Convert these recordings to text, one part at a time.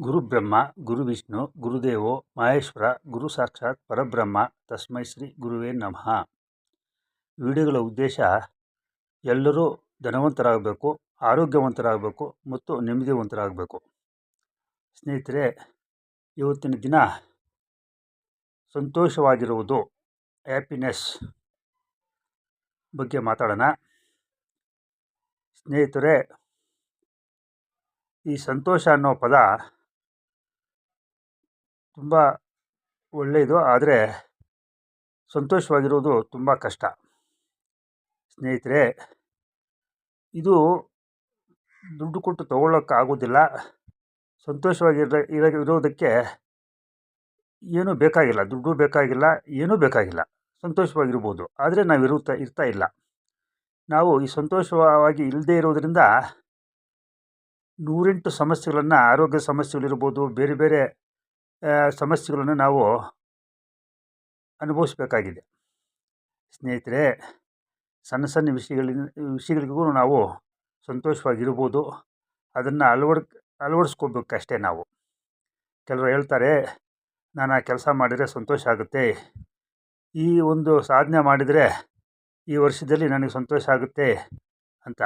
ಗುರುಬ್ರಹ್ಮ ಗುರುವಿಷ್ಣು ಗುರುದೇವೋ ಮಹೇಶ್ವರ, ಗುರು ಸಾಕ್ಷಾತ್ ಪರಬ್ರಹ್ಮ, ತಸ್ಮೈ ಶ್ರೀ ಗುರುವೇ ನಮಃ. ವಿಡಿಯೋಗಳ ಉದ್ದೇಶ, ಎಲ್ಲರೂ ಧನವಂತರಾಗಬೇಕು, ಆರೋಗ್ಯವಂತರಾಗಬೇಕು ಮತ್ತು ನೆಮ್ಮದಿವಂತರಾಗಬೇಕು ಸ್ನೇಹಿತರೆ, ಇವತ್ತಿನ ದಿನ ಸಂತೋಷವಾಗಿರುವುದು ಹ್ಯಾಪಿನೆಸ್ ಬಗ್ಗೆ ಮಾತಾಡೋಣ. ಸ್ನೇಹಿತರೆ, ಈ ಸಂತೋಷ ಅನ್ನೋ ಪದ ತುಂಬ ಒಳ್ಳೆಯದು, ಆದರೆ ಸಂತೋಷವಾಗಿರೋದು ತುಂಬ ಕಷ್ಟ. ಸ್ನೇಹಿತರೆ, ಇದು ದುಡ್ಡು ಕೊಟ್ಟು ತಗೊಳ್ಳೋಕ್ಕಾಗೋದಿಲ್ಲ ಸಂತೋಷವಾಗಿರ, ಇರ, ಇರೋದಕ್ಕೆ ಏನೂ ಬೇಕಾಗಿಲ್ಲ, ದುಡ್ಡು ಬೇಕಾಗಿಲ್ಲ, ಏನೂ ಬೇಕಾಗಿಲ್ಲ. ಸಂತೋಷವಾಗಿರ್ಬೋದು, ಆದರೆ ನಾವು ಇರುತ್ತಾ, ಇರ್ತಾ ಇಲ್ಲ. ನಾವು ಈ ಸಂತೋಷವಾಗಿ ಇಲ್ಲದೇ ಇರೋದರಿಂದ ನೂರೆಂಟು ಸಮಸ್ಯೆಗಳನ್ನು, ಆರೋಗ್ಯ ಸಮಸ್ಯೆಗಳಿರ್ಬೋದು, ಬೇರೆ ಬೇರೆ ಸಮಸ್ಯೆಗಳನ್ನು ನಾವು ಅನುಭವಿಸಬೇಕಾಗಿದೆ. ಸ್ನೇಹಿತರೆ, ಸಣ್ಣ ಸಣ್ಣ ವಿಷಯಗಳಿಂದ, ವಿಷಯಗಳಿಗೂ ನಾವು ಸಂತೋಷವಾಗಿರ್ಬೋದು. ಅದನ್ನು ಅಳವಡ್ ಅಳವಡಿಸ್ಕೋಬೇಕಷ್ಟೇ ನಾವು. ಕೆಲವರು ಹೇಳ್ತಾರೆ, ನಾನು ಆ ಕೆಲಸ ಮಾಡಿದರೆ ಸಂತೋಷ ಆಗುತ್ತೆ. ಈ ಒಂದು ಸಾಧನೆ ಮಾಡಿದರೆ ಈ ವರ್ಷದಲ್ಲಿ ನನಗೆ ಸಂತೋಷ ಆಗುತ್ತೆ ಅಂತ.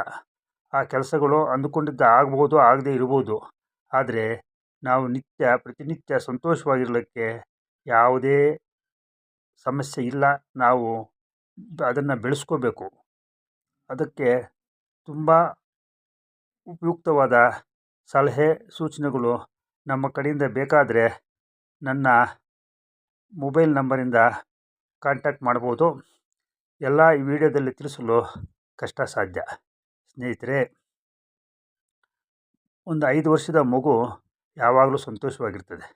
ಆ ಕೆಲಸಗಳು ಅಂದುಕೊಂಡಿದ್ದ ಆಗ್ಬೋದು, ಆಗದೇ ಇರ್ಬೋದು. ಆದರೆ ನಾವು ನಿತ್ಯ, ಪ್ರತಿನಿತ್ಯ ಸಂತೋಷವಾಗಿರಲಿಕ್ಕೆ ಯಾವುದೇ ಸಮಸ್ಯೆ ಇಲ್ಲ. ನಾವು ಅದನ್ನು ಬೆಳೆಸ್ಕೋಬೇಕು. ಅದಕ್ಕೆ ತುಂಬ ಉಪಯುಕ್ತವಾದ ಸಲಹೆ, ಸೂಚನೆಗಳು ನಮ್ಮ ಕಡೆಯಿಂದ ಬೇಕಾದರೆ ನನ್ನ ಮೊಬೈಲ್ ನಂಬರಿಂದ ಕಾಂಟ್ಯಾಕ್ಟ್ ಮಾಡ್ಬೋದು. ಎಲ್ಲ ಈ ವಿಡಿಯೋದಲ್ಲಿ ತಿಳಿಸಲು ಕಷ್ಟ ಸಾಧ್ಯ. ಸ್ನೇಹಿತರೆ, ಒಂದು ಐದು ವರ್ಷದ ಮಗು ಯಾವಾಗಲೂ ಸಂತೋಷವಾಗಿರ್ತದೆ.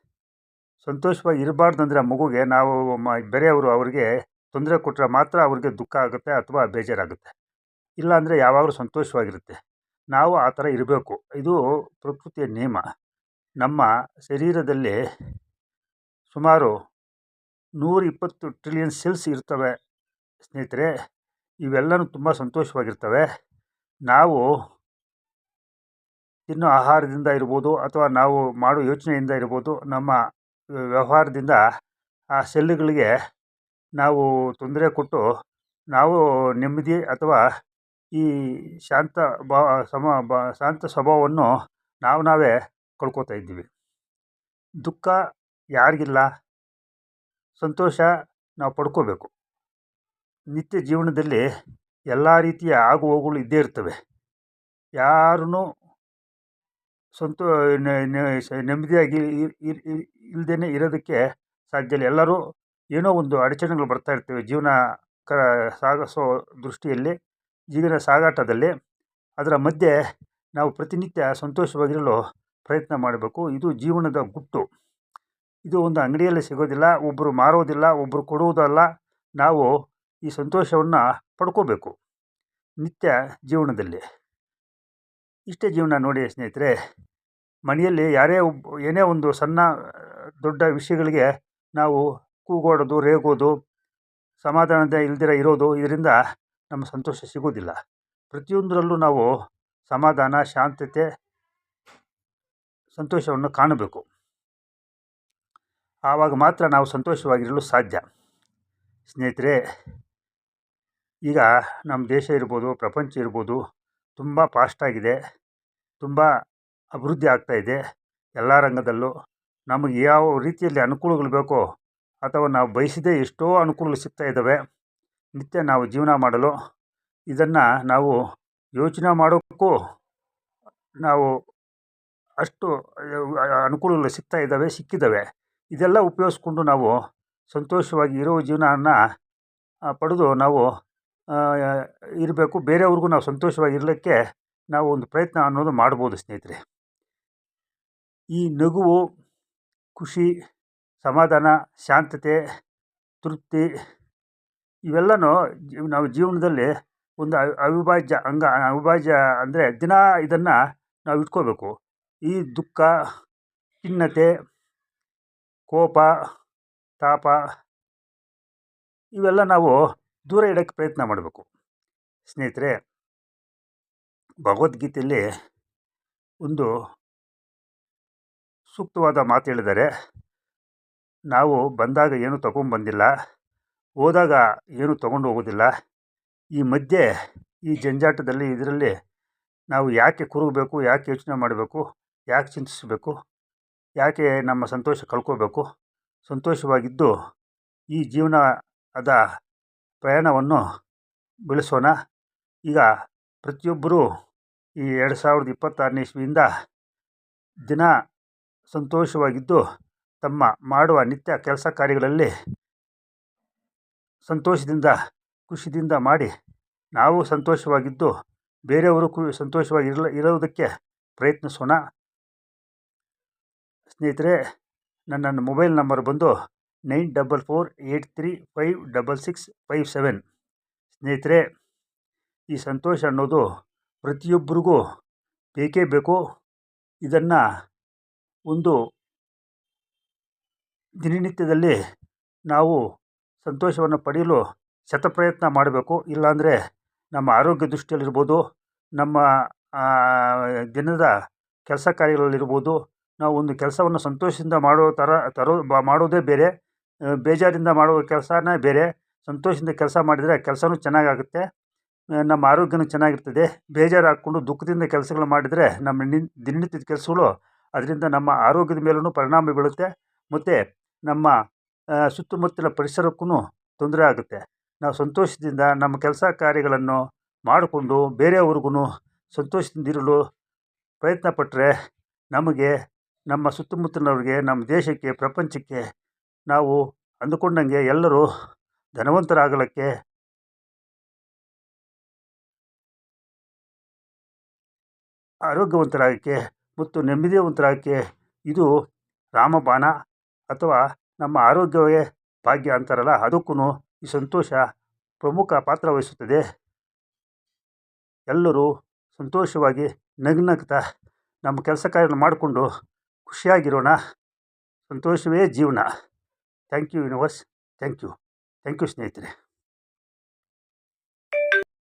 ಸಂತೋಷವಾಗಿ ಇರಬಾರ್ದಂದ್ರೆ ಆ ಮಗುಗೆ ನಾವು ಮ, ಬೇರೆಯವರು ಅವರಿಗೆ ತೊಂದರೆ ಕೊಟ್ಟರೆ ಮಾತ್ರ ಅವ್ರಿಗೆ ದುಃಖ ಆಗುತ್ತೆ ಅಥವಾ ಬೇಜಾರಾಗುತ್ತೆ. ಇಲ್ಲಾಂದರೆ ಯಾವಾಗಲೂ ಸಂತೋಷವಾಗಿರುತ್ತೆ. ನಾವು ಆ ಥರ ಇರಬೇಕು. ಇದು ಪ್ರಕೃತಿಯ ನಿಯಮ. ನಮ್ಮ ಶರೀರದಲ್ಲಿ ಸುಮಾರು ನೂರ ಇಪ್ಪತ್ತು ಟ್ರಿಲಿಯನ್ ಸೆಲ್ಸ್ ಇರ್ತವೆ. ಸ್ನೇಹಿತರೆ ಇವೆಲ್ಲವೂ ತುಂಬ ಸಂತೋಷವಾಗಿರ್ತವೆ. ನಾವು ತಿನ್ನೋ ಆಹಾರದಿಂದ ಇರ್ಬೋದು ಅಥವಾ ನಾವು ಮಾಡೋ ಯೋಚನೆಯಿಂದ ಇರ್ಬೋದು ನಮ್ಮ ವ್ಯವಹಾರದಿಂದ ಆ ಸೆಲ್ಲುಗಳಿಗೆ ನಾವು ತೊಂದರೆ ಕೊಟ್ಟು ನಾವು ನೆಮ್ಮದಿ ಅಥವಾ ಈ ಶಾಂತ ಸಮ, ಬ, ಶಾಂತ ಸ್ವಭಾವವನ್ನು ನಾವು ನಾವೇ ಕಳ್ಕೊತಾ ಇದ್ದೀವಿ. ದುಃಖ ಯಾರಿಗಿಲ್ಲ, ಸಂತೋಷ ನಾವು ಪಡ್ಕೋಬೇಕು. ನಿತ್ಯ ಜೀವನದಲ್ಲಿ ಎಲ್ಲ ರೀತಿಯ ಆಗು ಹೋಗುಗಳು ಇದ್ದೇ ಇರ್ತವೆ. ಯಾರೂ ಸಂತೋ ನೆಮ್ಮದಿಯಾಗಿ ಇಲ್ಲದೇ ಇರೋದಕ್ಕೆ ಸಾಧ್ಯ ಇಲ್ಲ. ಎಲ್ಲರೂ ಏನೋ ಒಂದು ಅಡಚಣೆಗಳು ಬರ್ತಾ ಇರ್ತವೆ ಜೀವನ ಕ, ಸಾಗಿಸೋ ದೃಷ್ಟಿಯಲ್ಲಿ, ಜೀವನ ಸಾಗಾಟದಲ್ಲಿ. ಅದರ ಮಧ್ಯೆ ನಾವು ಪ್ರತಿನಿತ್ಯ ಸಂತೋಷವಾಗಿರಲು ಪ್ರಯತ್ನ ಮಾಡಬೇಕು. ಇದು ಜೀವನದ ಗುಟ್ಟು. ಇದು ಒಂದು ಅಂಗಡಿಯಲ್ಲಿ ಸಿಗೋದಿಲ್ಲ ಒಬ್ಬರು ಮಾರೋದಿಲ್ಲ ಒಬ್ಬರು ಕೊಡುವುದಲ್ಲ ನಾವು ಈ ಸಂತೋಷವನ್ನು ಪಡ್ಕೋಬೇಕು ನಿತ್ಯ ಜೀವನದಲ್ಲಿ. ಇಷ್ಟೇ ಜೀವನ ನೋಡಿ ಸ್ನೇಹಿತರೆ. ಮನೆಯಲ್ಲಿ ಯಾರೇ ಒಬ್ಬ ಏನೇ ಒಂದು ಸಣ್ಣ, ದೊಡ್ಡ ವಿಷಯಗಳಿಗೆ ನಾವು ಕೂಗೋಡೋದು, ರೇಗೋದು ಸಮಾಧಾನದ ಇಲ್ದಿರ ಇರೋದು, ಇದರಿಂದ ನಮ್ಮ ಸಂತೋಷ ಸಿಗೋದಿಲ್ಲ. ಪ್ರತಿಯೊಂದರಲ್ಲೂ ನಾವು ಸಮಾಧಾನ, ಶಾಂತತೆ, ಸಂತೋಷವನ್ನು ಕಾಣಬೇಕು. ಆವಾಗ ಮಾತ್ರ ನಾವು ಸಂತೋಷವಾಗಿರಲು ಸಾಧ್ಯ. ಸ್ನೇಹಿತರೆ, ಈಗ ನಮ್ಮ ದೇಶ ಇರ್ಬೋದು, ಪ್ರಪಂಚ ಇರ್ಬೋದು, ತುಂಬ ಫಾಸ್ಟಾಗಿದೆ ತುಂಬ ಅಭಿವೃದ್ಧಿ ಆಗ್ತಾಯಿದೆ ಎಲ್ಲ ರಂಗದಲ್ಲೂ ನಮಗೆ ಯಾವ ರೀತಿಯಲ್ಲಿ ಅನುಕೂಲಗಳು ಬೇಕೋ ಅಥವಾ ನಾವು ಬಯಸಿದೇ ಎಷ್ಟೋ ಅನುಕೂಲಗಳು ಸಿಗ್ತಾ ಇದ್ದಾವೆ, ನಿತ್ಯ ನಾವು ಜೀವನ ಮಾಡಲು ಇದನ್ನು ನಾವು ಯೋಚನೆ ಮಾಡೋಕ್ಕೂ ನಾವು ಅಷ್ಟು ಅನುಕೂಲಗಳು ಸಿಗ್ತಾ ಇದ್ದಾವೆ, ಸಿಕ್ಕಿದ್ದಾವೆ. ಇದೆಲ್ಲ ಉಪಯೋಗಿಸ್ಕೊಂಡು ನಾವು ಸಂತೋಷವಾಗಿ ಇರೋ ಜೀವನವನ್ನು ಪಡೆದು ನಾವು ಇರಬೇಕು. ಬೇರೆಯವ್ರಿಗೂ ನಾವು ಸಂತೋಷವಾಗಿ ಇರಲಿಕ್ಕೆ ನಾವು ಒಂದು ಪ್ರಯತ್ನ ಅನ್ನೋದು ಮಾಡ್ಬೋದು ಸ್ನೇಹಿತರೆ. ಈ ನಗುವು, ಖುಷಿ, ಸಮಾಧಾನ, ಶಾಂತತೆ, ತೃಪ್ತಿ ಇವೆಲ್ಲವೂ ನಾವು ಜೀವನದಲ್ಲಿ ಒಂದು ಅವಿಭಾಜ್ಯ ಅಂಗ, ಅವಿಭಾಜ್ಯ ಅಂದರೆ ದಿನ ಇದನ್ನು ನಾವು ಇಟ್ಕೋಬೇಕು. ಈ ದುಃಖ, ಖಿನ್ನತೆ, ಕೋಪ, ತಾಪ ಇವೆಲ್ಲ ನಾವು ದೂರ ಇಡೋಕ್ಕೆ ಪ್ರಯತ್ನ ಮಾಡಬೇಕು. ಸ್ನೇಹಿತರೆ, ಭಗವದ್ಗೀತೆಯಲ್ಲಿ ಒಂದು ಸೂಕ್ತವಾದ ಮಾತು ಹೇಳಿದರೆ, ನಾವು ಬಂದಾಗ ಏನೂ ತಗೊಂಬಂದಿಲ್ಲ ಹೋದಾಗ ಏನೂ ತಗೊಂಡು ಹೋಗೋದಿಲ್ಲ ಈ ಮಧ್ಯೆ, ಈ ಜಂಜಾಟದಲ್ಲಿ, ಇದರಲ್ಲಿ ನಾವು ಯಾಕೆ ಕುರುಗಬೇಕು, ಯಾಕೆ ಯೋಚನೆ ಮಾಡಬೇಕು, ಯಾಕೆ ಚಿಂತಿಸಬೇಕು, ಯಾಕೆ ನಮ್ಮ ಸಂತೋಷ ಕಳ್ಕೋಬೇಕು, ಸಂತೋಷವಾಗಿದ್ದು ಈ ಜೀವನದ ಪ್ರಯಾಣವನ್ನು ಬೆಳೆಸೋಣ. ಈಗ ಪ್ರತಿಯೊಬ್ಬರೂ ಈ ಎರಡು ಸಾವಿರದ ಇಪ್ಪತ್ತಾರನೇ ಇಸ್ವಿಯಿಂದ ದಿನ ಸಂತೋಷವಾಗಿದ್ದು ತಮ್ಮ ಮಾಡುವ ನಿತ್ಯ ಕೆಲಸ ಕಾರ್ಯಗಳಲ್ಲಿ ಸಂತೋಷದಿಂದ, ಖುಷಿಯಿಂದ ಮಾಡಿ ನಾವು ಸಂತೋಷವಾಗಿದ್ದು ಬೇರೆಯವರು ಸಂತೋಷವಾಗಿ ಇರೋದಕ್ಕೆ ಪ್ರಯತ್ನಿಸೋಣ. ಸ್ನೇಹಿತರೆ, ನನ್ನ ಮೊಬೈಲ್ ನಂಬರ್ ಬಂದು nine double four eight three five double six five seven. ಸ್ನೇಹಿತರೆ, ಈ ಸಂತೋಷ ಅನ್ನೋದು ಪ್ರತಿಯೊಬ್ಬರಿಗೂ ಬೇಕೇ ಬೇಕು. ಇದನ್ನು ಒಂದು ದಿನನಿತ್ಯದಲ್ಲಿ ನಾವು ಸಂತೋಷವನ್ನು ಪಡೆಯಲು ಶತಪ್ರಯತ್ನ ಮಾಡಬೇಕು. ಇಲ್ಲಾಂದರೆ ನಮ್ಮ ಆರೋಗ್ಯ ದೃಷ್ಟಿಯಲ್ಲಿರ್ಬೋದು, ನಮ್ಮ ದಿನದ ಕೆಲಸ ಕಾರ್ಯಗಳಲ್ಲಿರ್ಬೋದು, ನಾವು ಒಂದು ಕೆಲಸವನ್ನು ಸಂತೋಷದಿಂದ ಮಾಡೋ ಥರ ತರೋ ಮಾಡೋದೇ ಬೇರೆ ಬೇಜಾರಿಂದ ಮಾಡುವ ಕೆಲಸನೇ ಬೇರೆ. ಸಂತೋಷದಿಂದ ಕೆಲಸ ಮಾಡಿದರೆ ಕೆಲಸವೂ ಚೆನ್ನಾಗಾಗುತ್ತೆ ನಮ್ಮ ಆರೋಗ್ಯನೂ ಚೆನ್ನಾಗಿರ್ತದೆ. ಬೇಜಾರು ಹಾಕ್ಕೊಂಡು ದುಃಖದಿಂದ ಕೆಲಸಗಳು ಮಾಡಿದರೆ ನಮ್ಮ ನಿನ್, ದಿನನಿತ್ಯದ ಕೆಲಸಗಳು ಅದರಿಂದ ನಮ್ಮ ಆರೋಗ್ಯದ ಮೇಲೂ ಪರಿಣಾಮ ಬೀಳುತ್ತೆ. ಮತ್ತು ನಮ್ಮ ಸುತ್ತಮುತ್ತಲ ಪರಿಸರಕ್ಕೂ ತೊಂದರೆ ಆಗುತ್ತೆ. ನಾವು ಸಂತೋಷದಿಂದ ನಮ್ಮ ಕೆಲಸ ಕಾರ್ಯಗಳನ್ನು ಮಾಡಿಕೊಂಡು ಬೇರೆಯವ್ರಿಗೂ ಸಂತೋಷದಿಂದಿರಲು ಪ್ರಯತ್ನ ಪಟ್ಟರೆ ನಮಗೆ, ನಮ್ಮ ಸುತ್ತಮುತ್ತಲಿನವ್ರಿಗೆ, ನಮ್ಮ ದೇಶಕ್ಕೆ, ಪ್ರಪಂಚಕ್ಕೆ ನಾವು ಅಂದುಕೊಂಡಂಗೆ ಎಲ್ಲರೂ ಧನವಂತರಾಗಲಿಕ್ಕೆ ಆರೋಗ್ಯವಂತರಾಗಕ್ಕೆ ಮತ್ತು ನೆಮ್ಮದಿವಂತರಾಗಕ್ಕೆ ಇದು ರಾಮಬಾಣ ಅಥವಾ ನಮ್ಮ ಆರೋಗ್ಯವೇ ಭಾಗ್ಯ ಅಂತಾರಲ್ಲ ಅದಕ್ಕೂ ಈ ಸಂತೋಷ ಪ್ರಮುಖ ಪಾತ್ರ ವಹಿಸುತ್ತದೆ. ಎಲ್ಲರೂ ಸಂತೋಷವಾಗಿ ನಗುನಗ್ತಾ ನಮ್ಮ ಕೆಲಸ ಕಾರ್ಯ ಮಾಡಿಕೊಂಡು ಖುಷಿಯಾಗಿರೋಣ. ಸಂತೋಷವೇ ಜೀವನ. Thank you universe. Thank you. Thank you ಸ್ನೇಹಿತರೆ.